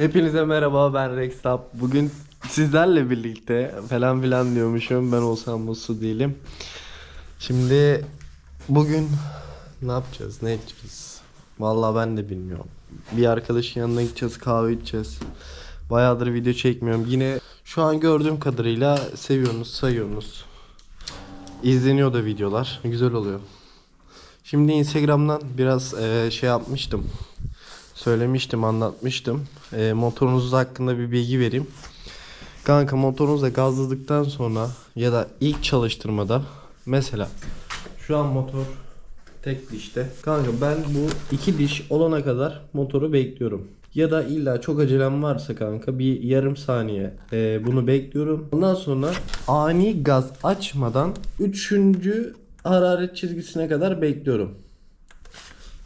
Hepinize merhaba ben Rextap. Bugün sizlerle birlikte falan filan diyormuşum. Ben olsam mutlu değilim. Şimdi bugün ne yapacağız? Ne edeceğiz? Vallahi ben de bilmiyorum. Bir arkadaşın yanına gideceğiz, kahve içeceğiz. Bayağıdır video çekmiyorum. Yine şu an gördüğüm kadarıyla seviyorsunuz, sayıyorsunuz. İzleniyor da videolar. Güzel oluyor. Şimdi Instagram'dan biraz eee, şey yapmıştım. Söylemiştim, anlatmıştım. Eee motorunuz hakkında bir bilgi vereyim. Kanka motorunuzda gazladıktan sonra ya da ilk çalıştırmada mesela şu an motor tek dişte. Kanka ben bu iki diş olana kadar motoru bekliyorum. Ya da illa çok acelem varsa kanka bir yarım saniye eee, bunu bekliyorum. Ondan sonra ani gaz açmadan üçüncü hararet çizgisine kadar bekliyorum.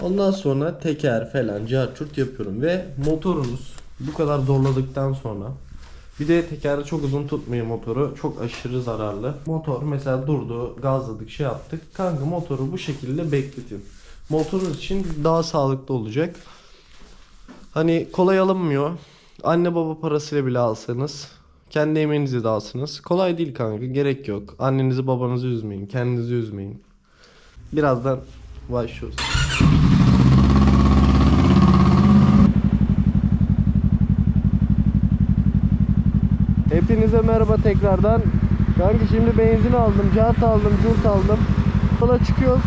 Ondan sonra teker falan carçurt yapıyorum ve motorunuz bu kadar zorladıktan sonra bir de tekerde çok uzun tutmuyor motoru. Çok aşırı zararlı. Motor mesela durdu, gazladık, şey yaptık. Kanka motoru bu şekilde bekletin. Motorunuz için daha sağlıklı olacak. Hani kolay alınmıyor. Anne baba parasıyla bile alsanız kendi emeğinizi de alsınız. Kolay değil kanka. Gerek yok. Annenizi babanızı üzmeyin. Kendinizi üzmeyin. Birazdan başlıyoruz. Hepinize merhaba tekrardan. Kanka şimdi benzin aldım, cart aldım, curt aldım. Yola çıkıyoruz.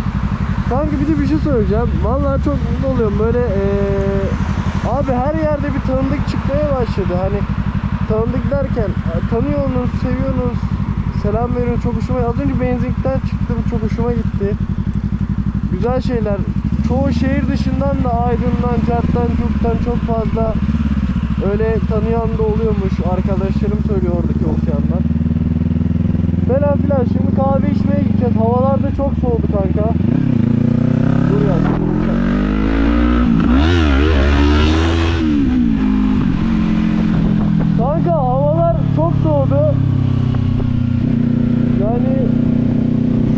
Kanka bir de bir şey söyleyeceğim. Vallahi çok mutlu oluyorum. Böyle eee, abi her yerde bir tanıdık çıkmaya başladı. Hani tanıdık derken e, tanıyorsunuz, seviyorsunuz, selam veriyorsunuz. Çok hoşuma Az önce benzinlikten çıktım. Çok hoşuma gitti. Güzel şeyler. Çoğu şehir dışından da Aydın'dan, Cart'tan, Curt'tan çok fazla öyle tanıyan da oluyormuş. Arkadaşlarım söylüyor oradaki okuyanlar. Falan filan. Şimdi kahve içmeye gideceğiz. Havalar da çok soğudu kanka. Dur ya. Kanka havalar çok soğudu. Yani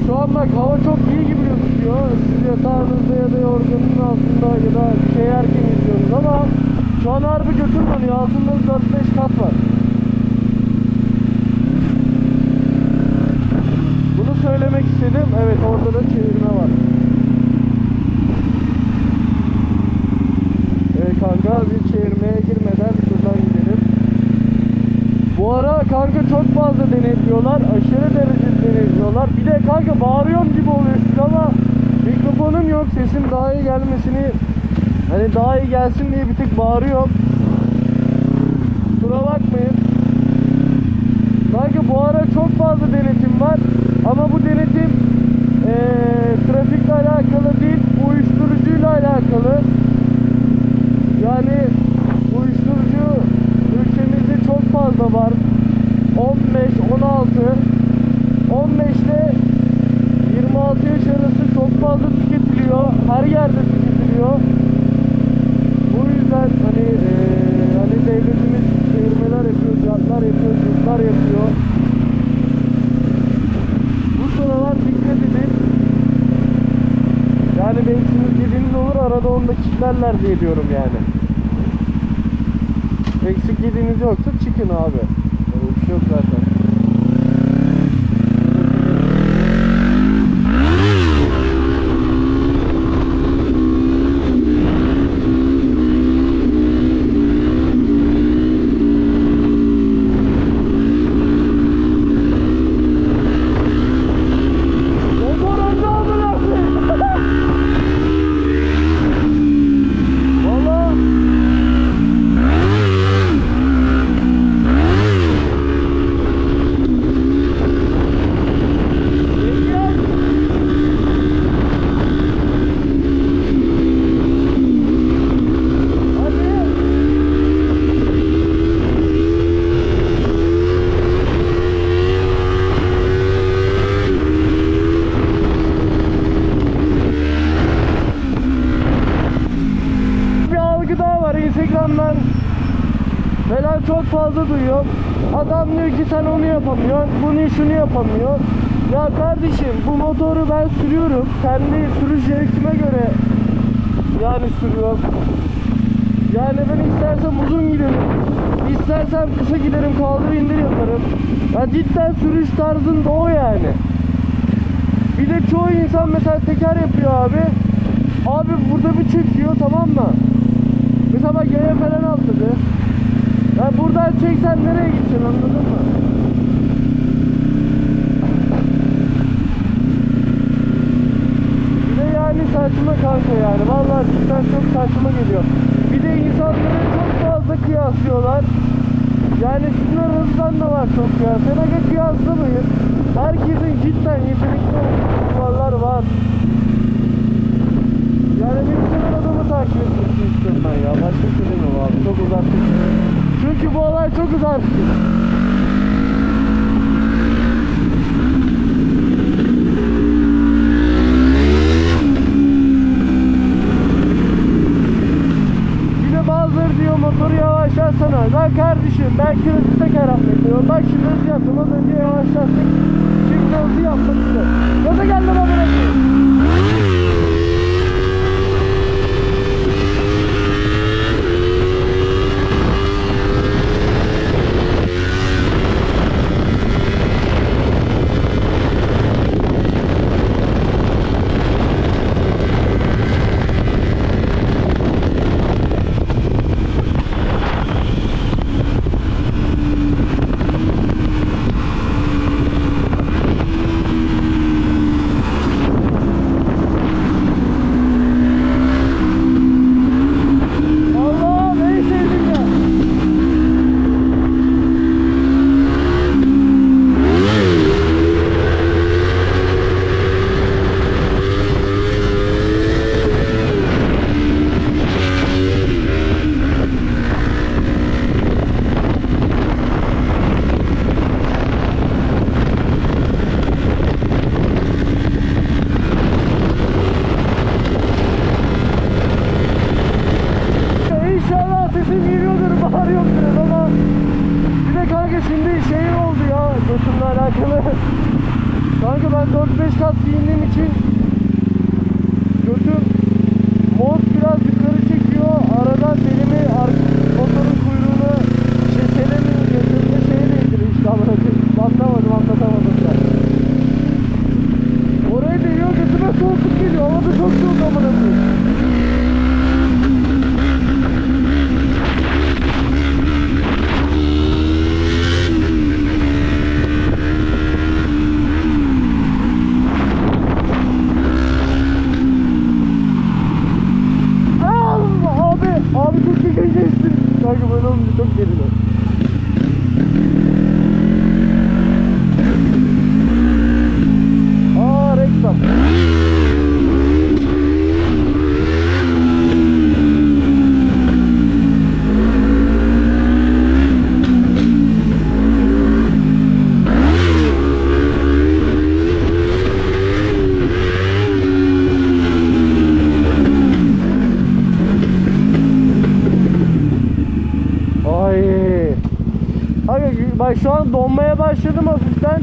şu an bak hava çok iyi gibi gözüküyor. Siz yatağınızda ya da yorganın altında ya da bir şey yerken izliyorsunuz ama şu an harbi götür donuyor. Altında 4-5 kat var. Bunu söylemek istedim. Evet orada da çevirme var. Evet kanka bir çevirmeye girmeden şuradan gidelim. Bu ara kanka çok fazla denetliyorlar. Aşırı derecede denetliyorlar. Bir de kanka bağırıyorum gibi oluyor siz ama mikrofonum yok. Sesim daha iyi gelmesini hani daha iyi gelsin diye bir tık bağırıyorum. Kusura bakmayın. Kanka bu ara çok fazla denetim var. Ama bu denetim eee trafikle alakalı değil, uyuşturucuyla alakalı. Yani uyuşturucu ülkemizde çok fazla var. 15, 16, 15 ile 26 yaş arası çok fazla tüketiliyor. Her yerde tüketiliyor. Yüzden hani eee, hani devletimiz çevirmeler yapıyor, fiyatlar yapıyor, yurtlar yapıyor. Bu sıralar dikkat edin. Yani benzininiz dediğiniz olur arada onu da kilitlerler diye diyorum yani. Eksik yediğiniz yoksa çıkın abi. Öyle bir şey yok zaten. Motor önde amına koyayım. Valla Hadi. bir algı daha var Instagram'dan falan çok fazla duyuyorum. Adam diyor ki sen onu yapamıyorsun, bunu şunu yapamıyor. Ya kardeşim bu motoru ben sürüyorum. Kendi sürüş zevkime göre yani sürüyorum. Yani ben istersem uzun giderim. istersem kısa giderim kaldır indir yaparım. Ya cidden sürüş tarzın da o yani. Bir de çoğu insan mesela teker yapıyor abi. Abi burada bir çekiyor tamam mı? Mesela bak yaya falan atladı. Ya buradan çeksen nereye gideceksin anladın mı? Bir de yani saçma kanka yani. Vallahi cidden çok saçma geliyor. Bir de insanları çok fazla kıyaslıyorlar. Yani sizin aranızdan da var çok kıyas. Sen aga kıyaslamayın. Herkesin cidden yetenekli olduğu kulvarlar var. Yani bir sefer adamı takip etmesini istiyorum ben ya. Başka bir şey demiyorum abi. Çok uzattık. Çünkü bu olay çok diyor motoru yavaşlatsana. Lan kardeşim ben kilosu teker yapmak diyorum. Bak şimdi hızlı yaptım. Az önce yavaşlattık. Şimdi hızlı yapmak istiyorum. Gaza geldim ama bırakayım. Allah'ım en sevdiğim ya. İnşallah sesim geliyordur, bağırıyordur ama bir de kanka şimdi şey oldu ya götümle alakalı. Kanka ben 4-5 kat giyindiğim için götüm mont biraz yukarı çekiyor. Arada belimi motorun kuyruğunu şey götümde şeye değdiriyor işte anlatamadım, anlamadım anlatamadım ya. Oraya değiyor götüme soğukluk geliyor. Hava da çok soğuk koyayım. Allah abi abi çok iyi geçtin. Kanka böyle olunca çok geriliyor. Bak şu an donmaya başladım hafiften.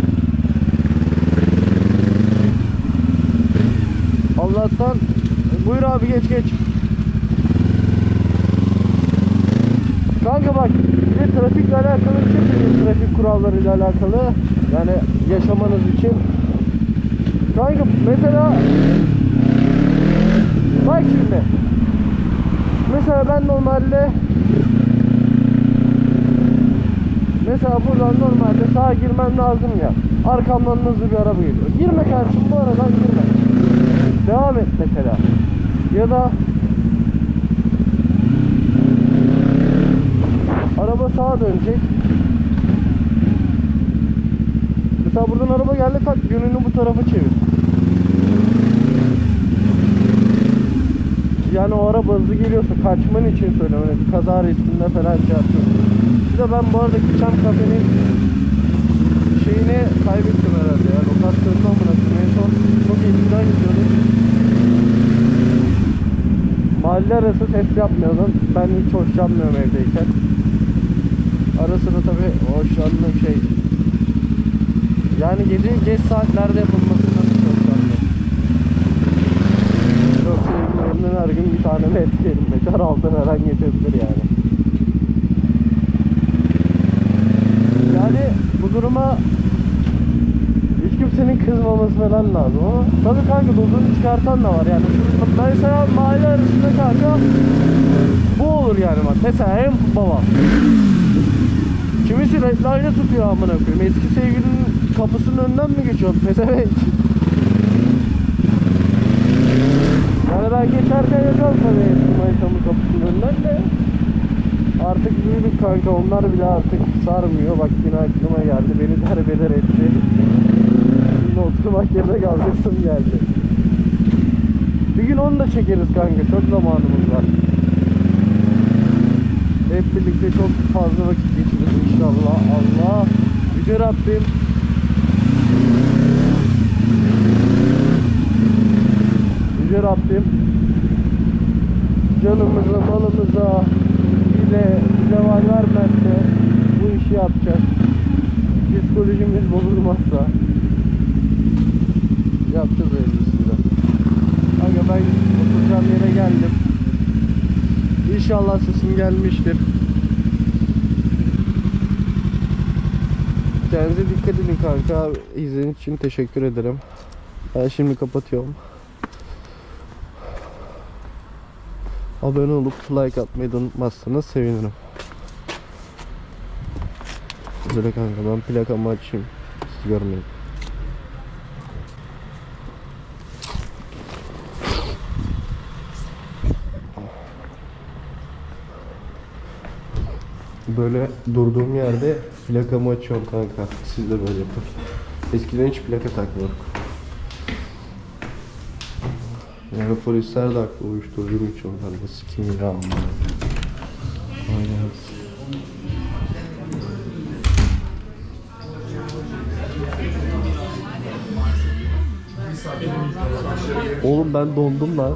Allah'tan buyur abi geç geç. Kanka bak bir de trafikle alakalı bir şey söyleyeyim. Trafik kurallarıyla alakalı. Yani yaşamanız için. Kanka mesela bak şimdi. Mesela ben normalde Mesela buradan normalde sağa girmem lazım ya. Arkamdan hızlı bir araba geliyor. Girme kardeşim bu aradan girme. Devam et mesela. Ya da araba sağa dönecek. Mesela buradan araba geldi tak yönünü bu tarafa çevir. Yani o araba hızlı geliyorsa kaçman için söylüyorum. Bir kaza riskinde falan şey yapıyorsun. Bir de ben bu arada geçen kafenin şeyini kaybettim herhalde ya. Lokasyonunu amına koyayım. En son çok eskiden gidiyordum. Mahalle arası ses yapmıyordum. Ben hiç hoşlanmıyorum evdeyken. Ara sıra tabi hoşlandığım şey. Yani gece geç saatlerde yapılmasından hiç hoşlanmıyorum. Yok sevgililerinden her gün bir tane net yerim. Bekar altın her an geçebilir yani. Yani bu duruma hiç kimsenin kızmaması falan lazım ama tabii kanka dozunu çıkartan da var yani. Mesela mahalle arasında kanka bu olur yani bak. Mesela en baba. Kimisi redline tutuyor amına koyayım. Eski sevgilinin kapısının önünden mi geçiyorsun? Pezevenk. Ben geçerken yapıyorum tabii eski manitamın kapısının önünden de. Artık büyüdük kanka onlar bile artık sarmıyor. Bak yine aklıma geldi. Beni derbeder etti. Şimdi oturmak yerine kalkarsın geldi. Bir gün onu da çekeriz kanka. Çok zamanımız var. Hep birlikte çok fazla vakit geçiririz inşallah. Allah. Yüce Rabbim. Yüce Rabbim. Canımıza, malımıza bile zeval vermezse bu işi yapacağız. Psikolojimiz bozulmazsa yapacağız hayırlısıyla. Kanka ben oturacağım yere geldim. İnşallah sesim gelmiştir. Kendinize dikkat edin kanka. İzlediğiniz için teşekkür ederim. Ben şimdi kapatıyorum. Abone olup like atmayı da unutmazsanız sevinirim. Böyle kanka ben plakamı açayım. Siz görmeyin. Böyle durduğum yerde plakamı açıyorum kanka. Siz de böyle yapın. Eskiden hiç plaka takmıyorduk. Yani polisler de haklı uyuşturucu mu içiyorlar da sikim ya amma. Aynen. Oğlum ben dondum lan.